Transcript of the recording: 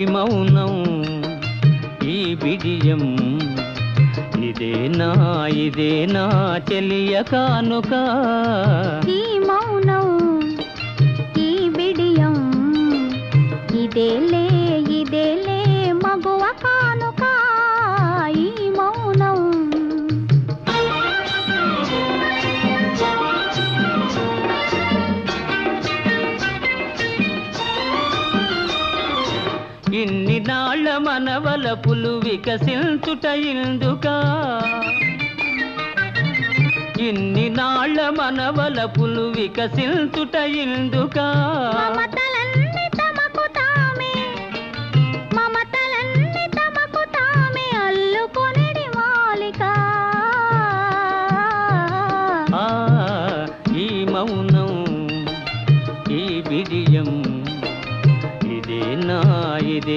మౌనం ఈ బిడియం ఇదేనా ఇదేనా చెలియ కానుక? ఈ మౌనం ఈ బిడియం ఇదే ఇన్ని నాళ్ళ మనవల పులు వికసించుట ఇందుక? ఇన్ని నాళ్ళ మనవల పులు వికసించుట ఇందుక? ఈ మౌనం ఈ நாயிதே